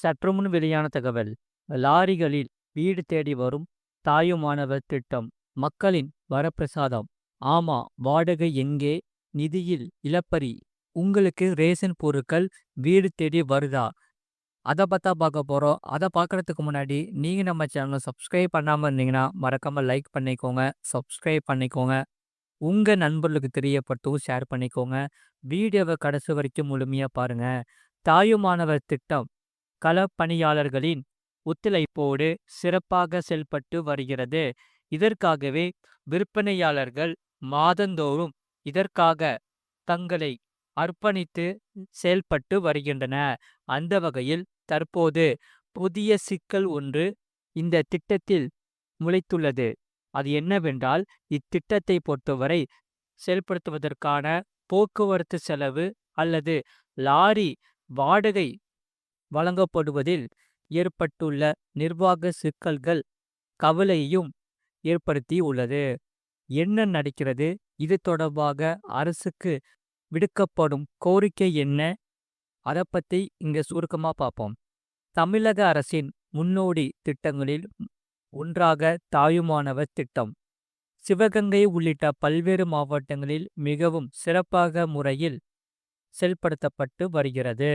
சற்றுமுன் வெளியான தகவல் லாரிகளில் வீடு தேடி வரும் தாயுமானவர் திட்டம் மக்களின் வரப்பிரசாதம். ஆமா வாடகை எங்கே? நிதியில் இழப்பறி. உங்களுக்கு ரேஷன் பொருட்கள் வீடு தேடி வருதா? அதை பார்த்தா பார்க்க போகிறோம் அதை பார்க்குறதுக்கு முன்னாடி நீங்கள் நம்ம சேனலை சப்ஸ்கிரைப் பண்ணாமல் இருந்தீங்கன்னா மறக்காமல் லைக் பண்ணிக்கோங்க சப்ஸ்கிரைப் பண்ணிக்கோங்க. உங்கள் நண்பர்களுக்கு தெரியப்பட்டும் ஷேர் பண்ணிக்கோங்க. வீடியோவை கடைசி வரைக்கும் முழுமையாக பாருங்கள் தாயுமானவர் திட்டம் களப்பணியாளர்களின் ஒத்துழைப்போடு சிறப்பாக செயல்பட்டு வருகிறது. இதற்காகவே விற்பனையாளர்கள் மாதந்தோறும் இதற்காக தங்களை அர்ப்பணித்து செயல்பட்டு வருகின்றன அந்த வகையில் தற்போது புதிய சிக்கல் ஒன்று இந்த திட்டத்தில் முளைத்துள்ளது. அது என்னவென்றால் இத்திட்டத்தை பொறுத்தவரை செயல்படுத்துவதற்கான போக்குவரத்து செலவு அல்லது லாரி வாடகை வழங்கப்படுவதில் ஏற்பட்டுள்ள நிர்வாக சிக்கல்கள் கவலையையும் ஏற்படுத்தி உள்ளது என்ன நடக்கிறது? இது தொடர்பாக அரசுக்கு விடுக்கப்படும் கோரிக்கை என்ன? அதை பற்றி இங்கே சுருக்கமாக பார்ப்போம் தமிழக அரசின் முன்னோடி திட்டங்களில் ஒன்றாக தாயுமானவர் திட்டம். சிவகங்கை உள்ளிட்ட பல்வேறு மாவட்டங்களில் மிகவும் சிறப்பாக முறையில் செயல்படுத்தப்பட்டு வருகிறது.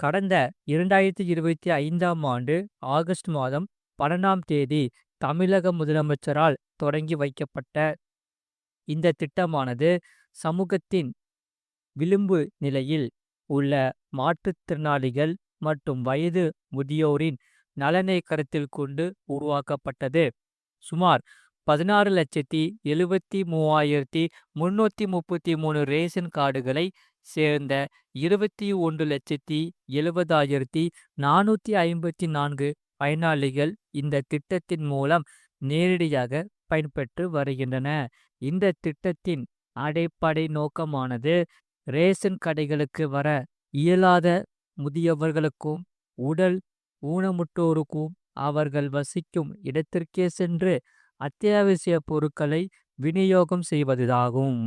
கடந்த இரண்டாயிரத்தி இருபத்தி ஐந்தாம் ஆண்டு ஆகஸ்ட் மாதம் பன்னெண்டாம் தேதி தமிழக முதலமைச்சரால் தொடங்கி வைக்கப்பட்ட இந்த திட்டமானது சமூகத்தின் விளிம்பு நிலையில் உள்ள மாற்றுத்திறனாளிகள் மற்றும் வயது முதியோரின் நலனை கருத்தில் கொண்டு உருவாக்கப்பட்டது. சுமார் பதினாறு லட்சத்தி எழுபத்தி மூவாயிரத்தி முன்னூற்றி முப்பத்தி மூணு ரேஷன் கார்டுகளை சேர்ந்த இருபத்தி ஒன்று லட்சத்தி எழுபதாயிரத்தி நானூற்றி ஐம்பத்தி நான்கு பயனாளிகள் இந்த திட்டத்தின் மூலம் நேரடியாக பயன்பெற்று வருகின்றன. இந்த திட்டத்தின் அடிப்படை நோக்கமானது ரேஷன் கடைகளுக்கு வர இயலாத முதியவர்களுக்கும் உடல் ஊனமுட்டோருக்கும் அவர்கள் வசிக்கும் இடத்திற்கே சென்று அத்தியாவசிய பொருட்களை விநியோகம் செய்வதாகும்.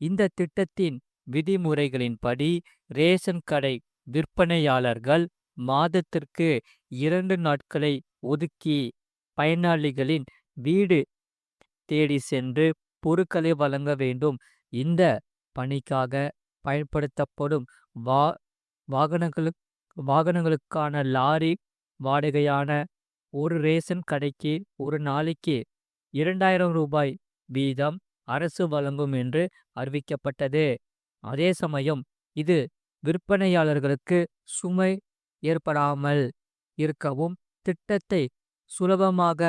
இந்த திட்டத்தின் விதிமுறைகளின்படி ரேஷன் கடை விற்பனையாளர்கள் மாதத்திற்கு இரண்டு நாட்களை ஒதுக்கி பயனாளிகளின் வீடு தேடி சென்று பொருட்களை வழங்க வேண்டும். இந்த பணிக்காக பயன்படுத்தப்படும் வா வாகனங்களுக்கு வாகனங்களுக்கான லாரி வாடகையான ஒரு ரேஷன் கடைக்கு ஒரு நாளைக்கு இரண்டாயிரம் ரூபாய் வீதம் அரசு வழங்கும் என்று அறிவிக்கப்பட்டது. அதே சமயம் இது விற்பனையாளர்களுக்கு சுமை ஏற்படாமல் இருக்கவும் திட்டத்தை சுலபமாக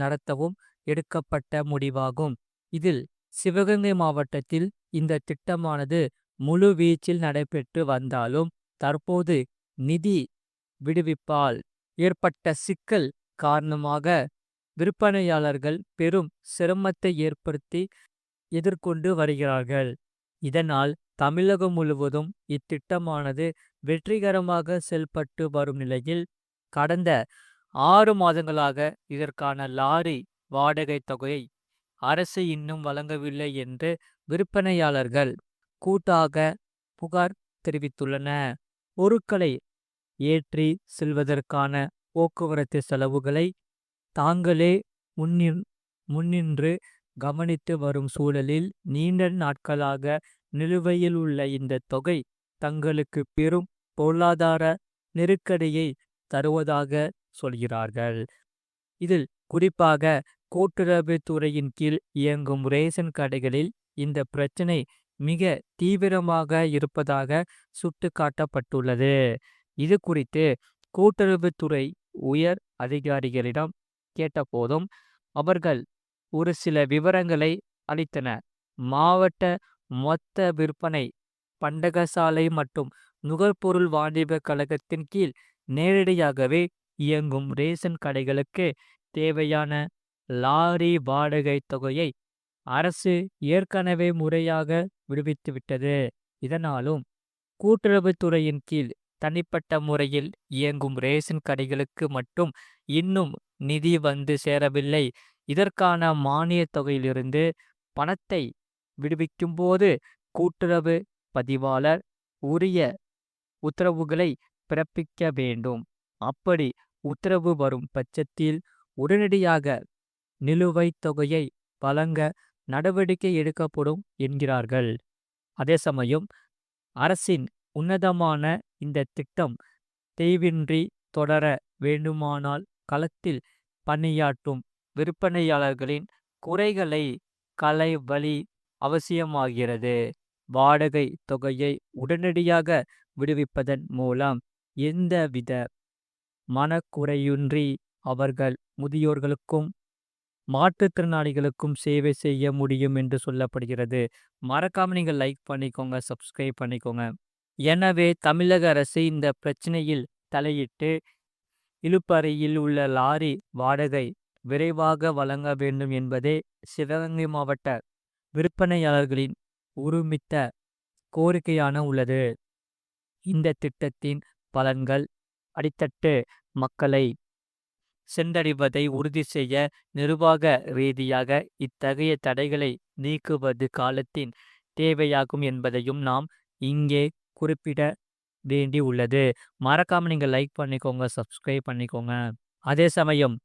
நடத்தவும் எடுக்கப்பட்ட முடிவாகும். இதில் சிவகங்கை மாவட்டத்தில் இந்த திட்டமானது முழு வீச்சில் நடைபெற்று வந்தாலும் தற்போது நிதி விடுவிப்பால் ஏற்பட்ட சிக்கல் காரணமாக விற்பனையாளர்கள் பெரும் சிரமத்தை ஏற்படுத்தி எதிர்கொண்டு வருகிறார்கள். இதனால் தமிழகம் முழுவதும் இத்திட்டமானது வெற்றிகரமாக செயல்பட்டு வரும் நிலையில் கடந்த ஆறு மாதங்களாக இதற்கான லாரி வாடகை தொகையை அரசு இன்னும் வழங்கவில்லை என்று விற்பனையாளர்கள் கூட்டாக புகார் தெரிவித்துள்ளன. பொருட்களை ஏற்றி செல்வதற்கான போக்குவரத்து செலவுகளை தாங்களே முன்னின் முன்னின்று கவனித்து வரும் சூழலில் நீண்ட நாட்களாக நிலுவையில் உள்ள இந்த தொகை தங்களுக்கு பெரும் பொருளாதார நெருக்கடியை தருவதாக சொல்கிறார்கள். இதில் குறிப்பாக கூட்டுறவு துறையின் கீழ் இயங்கும் ரேஷன் கடைகளில் இந்த பிரச்சனை மிக தீவிரமாக இருப்பதாக சுட்டுக்காட்டப்பட்டுள்ளது. இது குறித்து கூட்டுறவுத்துறை உயர் அதிகாரிகளிடம் கேட்டபோதும் அவர்கள் ஒரு சில விவரங்களை அளித்தனர். மாவட்ட மொத்த விற்பனை பண்டகசாலை மற்றும் நுகர்பொருள் வாணிப கழகத்தின் கீழ் நேரடியாகவே இயங்கும் ரேஷன் கடைகளுக்கு தேவையான லாரி வாடகை தொகையை அரசு ஏற்கனவே முறையாக விடுவித்துவிட்டது. இதனாலும் கூட்டுறவுத்துறையின் கீழ் தனிப்பட்ட முறையில் இயங்கும் ரேஷன் கடைகளுக்கு மட்டும் இன்னும் நிதி வந்து சேரவில்லை. இதற்கான மானியத் தொகையிலிருந்து பணத்தை விடுவிக்கும்போது கூட்டுறவு பதிவாளர் உரிய உத்தரவுகளை பிறப்பிக்க வேண்டும். அப்படி உத்தரவு வரும் பட்சத்தில் உடனடியாக நிலுவைத் தொகையை வழங்க நடவடிக்கை எடுக்கப்படும் என்கிறார்கள். அதே சமயம் அரசின் உன்னதமான இந்த திட்டம் தெய்வின்றி தொடர வேண்டுமானால் களத்தில் பணியாற்றும் விற்பனையாளர்களின் குறைகளை களைவழி அவசியமாகிறது. வாடகை தொகையை உடனடியாக விடுவிப்பதன் மூலம் எந்தவித மனக்குறையின்றி அவர்கள் முதியோர்களுக்கும் மாற்றுத்திறனாளிகளுக்கும் சேவை செய்ய முடியும் என்று சொல்லப்படுகிறது. மறக்காம நீங்கள் லைக் பண்ணிக்கோங்க சப்ஸ்கிரைப் பண்ணிக்கோங்க. எனவே தமிழக அரசு இந்த பிரச்சனையில் தலையிட்டு இழுப்பறையில் உள்ள லாரி வாடகை விரைவாக வழங்க வேண்டும் என்பதே சிவகங்கை மாவட்ட விற்பனையாளர்களின் உருமித்த கோரிக்கையான உள்ளது. இந்த திட்டத்தின் பலன்கள் அடித்தட்டு மக்களை சென்றடைவதை உறுதி செய்ய நிர்வாக ரீதியாக இத்தகைய தடைகளை நீக்குவது காலத்தின் தேவையாகும் என்பதையும் நாம் இங்கே குறிப்பிட வேண்டி உள்ளது. மறக்காம நீங்கள் லைக் பண்ணிக்கோங்க சப்ஸ்கிரைப் பண்ணிக்கோங்க. அதே சமயம்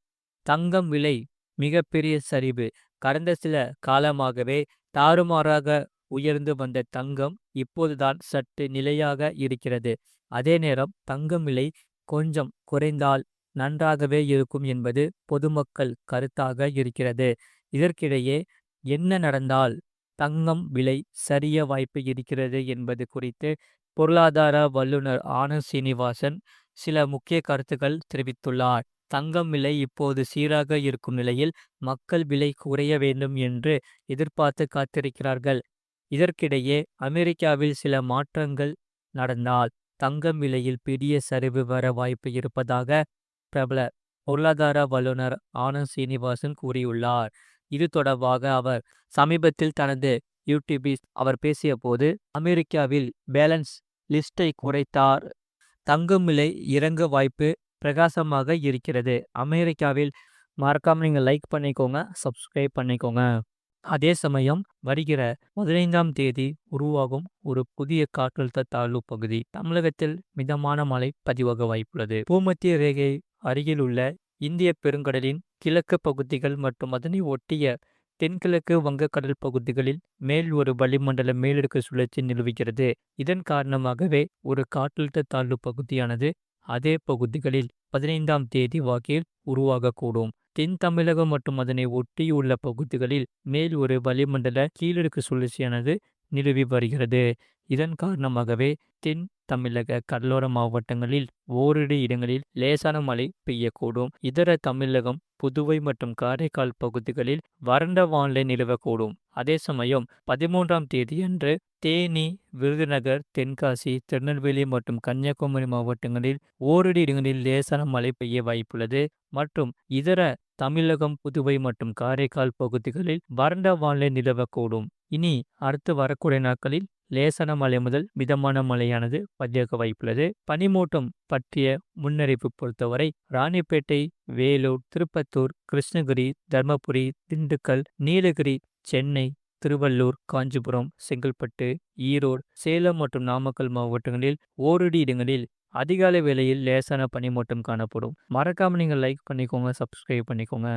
தங்கம் விலை மிகப்பெரிய சரிவு. கடந்த சில காலமாகவே தாறுமாறாக உயர்ந்து வந்த தங்கம் இப்போதுதான் சற்று நிலையாக இருக்கிறது. அதே நேரம் தங்கம் விலை கொஞ்சம் குறைந்தால் நன்றாகவே இருக்கும் என்பது பொதுமக்கள் கருத்தாக இருக்கிறது. இதற்கிடையே என்ன நடந்தால் தங்கம் விலை சரிய வாய்ப்பு இருக்கிறது என்பது குறித்து பொருளாதார வல்லுநர் ஆனந்த் சீனிவாசன் சில முக்கிய கருத்துக்கள் தெரிவித்துள்ளார். தங்கம் விலை இப்போது சீராக இருக்கும் நிலையில் மக்கள் விலை குறைய வேண்டும் என்று எதிர்பார்த்து காத்திருக்கிறார்கள். இதற்கிடையே அமெரிக்காவில் சில மாற்றங்கள் நடந்தால் தங்கம் விலையில் பெரிய சரிவு வர வாய்ப்பு இருப்பதாக பிரபல பொருளாதார வல்லுநர் ஆனந்த் சீனிவாசன் கூறியுள்ளார். இது தொடர்பாக அவர் சமீபத்தில் தனது யூடியூபில் அவர் பேசியபோது அமெரிக்காவில் பேலன்ஸ் லிஸ்டை குறைத்தார். தங்கம் விலை இறங்க வாய்ப்பு பிரகாசமாக இருக்கிறது. அமெரிக்காவில் மறக்காம நீங்கள் லைக் பண்ணிக்கோங்க சப்ஸ்கிரைப் பண்ணிக்கோங்க. அதே சமயம் வருகிற பதினைந்தாம் தேதி உருவாகும் ஒரு புதிய காற்றழுத்த தாழ்வு பகுதி. தமிழகத்தில் மிதமான மழை பதிவாக வாய்ப்புள்ளது. பூமத்திய ரேகை அருகில் உள்ள இந்திய பெருங்கடலின் கிழக்கு பகுதிகள் மற்றும் அதனை ஒட்டிய தென்கிழக்கு வங்கக்கடல் பகுதிகளில் மேல் ஒரு வளிமண்டல மேலடுக்கு சுழற்சி நிலவுகிறது. இதன் காரணமாகவே ஒரு காற்றழுத்த தாழ்வு பகுதியானது அதே பகுதிகளில் பதினைந்தாம் தேதி வாக்கில் உருவாகக்கூடும். தென் தமிழகம் மற்றும் அதனை ஒட்டியுள்ள பகுதிகளில் மேல் ஒரு வளிமண்டல கீழடுக்கு சுழற்சியானது நிலவி வருகிறது. இதன் காரணமாகவே தென் தமிழக கடலோர மாவட்டங்களில் ஓரிரு இடங்களில் லேசான மழை பெய்யக்கூடும். இதர தமிழகம் புதுவை மற்றும் காரைக்கால் பகுதிகளில் வறண்ட வானிலை நிலவக்கூடும். அதே சமயம் பதிமூன்றாம் தேதியன்று தேனி விருதுநகர் தென்காசி திருநெல்வேலி மற்றும் கன்னியாகுமரி மாவட்டங்களில் ஓரிரு இடங்களில் லேசான மழை பெய்ய வாய்ப்புள்ளது. மற்றும் இதர தமிழகம் புதுவை மற்றும் காரைக்கால் பகுதிகளில் வறண்ட வானிலை நிலவக்கூடும். இனி அடுத்து வரக்கூடிய நாட்களில் லேசான மழை முதல் மிதமான மழையானது பதிவாக வாய்ப்புள்ளது. பனிமூட்டம் பற்றிய முன்னறிவு பொறுத்தவரை ராணிப்பேட்டை வேலூர் திருப்பத்தூர் கிருஷ்ணகிரி தர்மபுரி திண்டுக்கல் நீலகிரி சென்னை திருவள்ளூர் காஞ்சிபுரம் செங்கல்பட்டு ஈரோடு சேலம் மற்றும் நாமக்கல் மாவட்டங்களில் ஓரிரு இடங்களில் அதிகாலை வேளையில் லேசான பனிமூட்டம் காணப்படும். மறக்காம நீங்கள் லைக் பண்ணிக்கோங்க சப்ஸ்கிரைப் பண்ணிக்கோங்க.